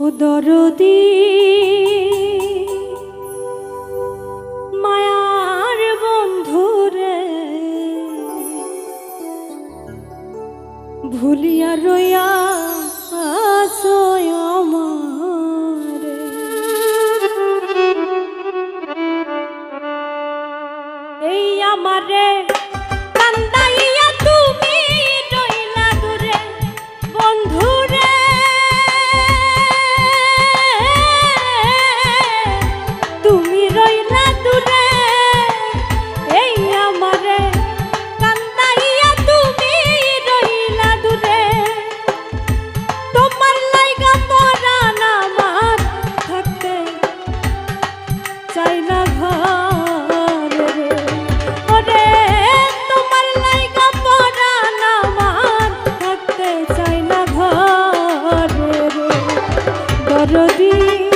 দরদি মায়ার বন্ধুরে ভুলিয়া রইয়া আসয় এই আমারে দরদী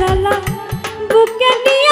জ্বালা বুকে নিয়ে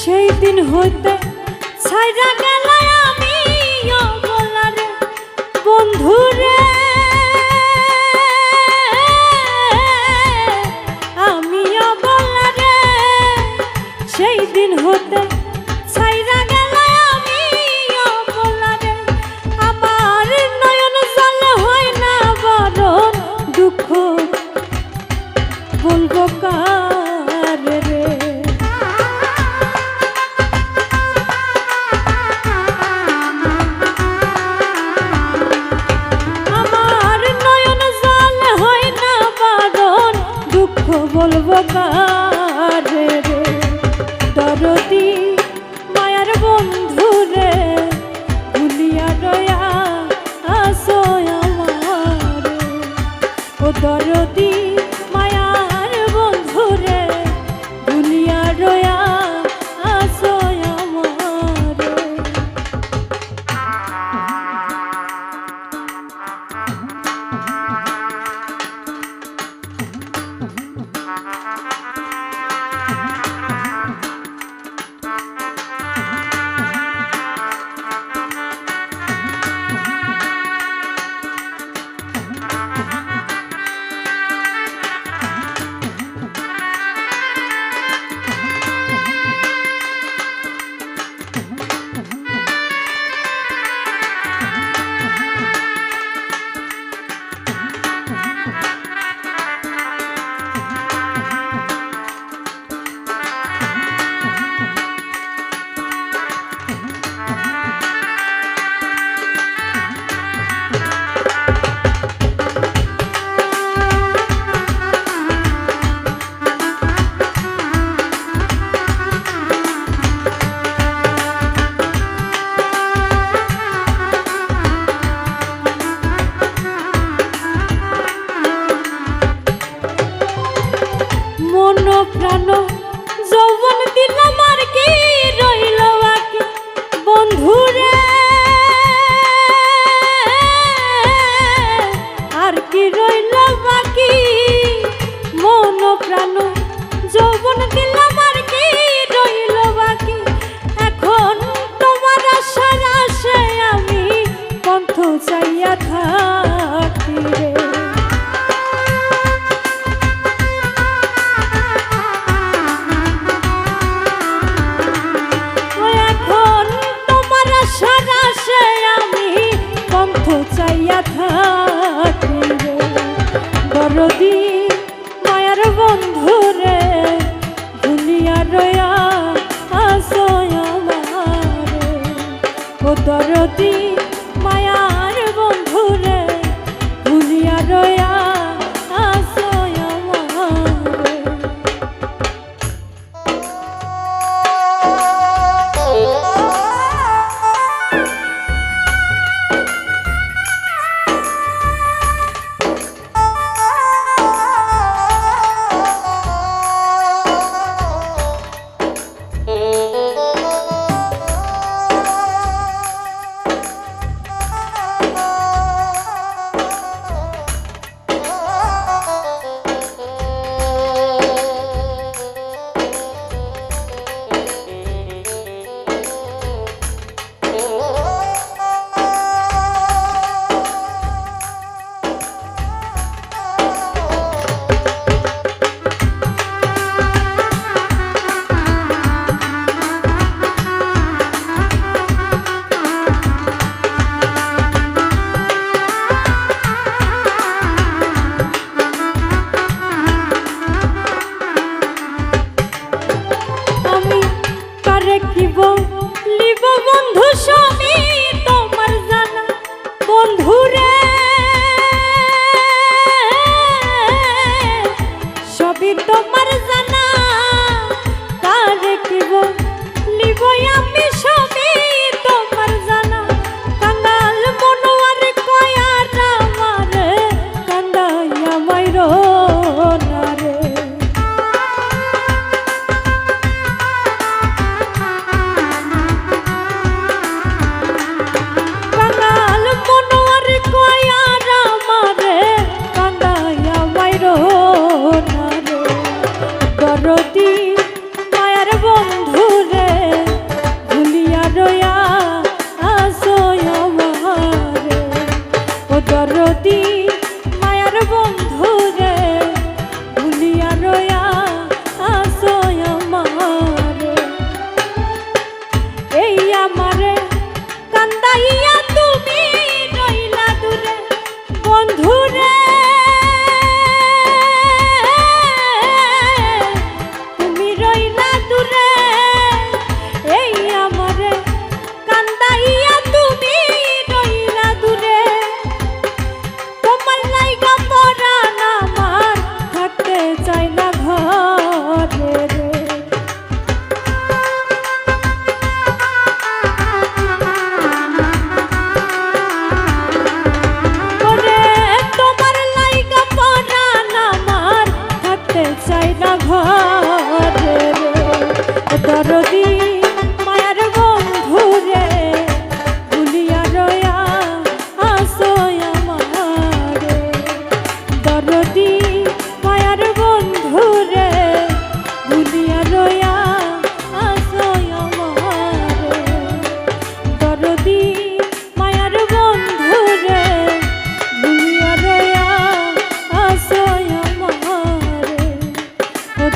সেই দিন হইতে ছাইরা গেল আমি বন্ধুরে আমিও বলারে সেই দিন হতে বলব কারে রে দরদি মায়ার বন্ধু রে। ভুলিয়া রয়া আসো আমার ও দরদি I know. দরদি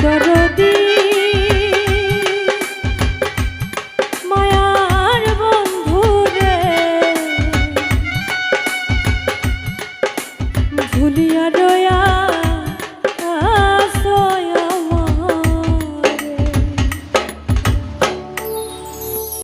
দরদী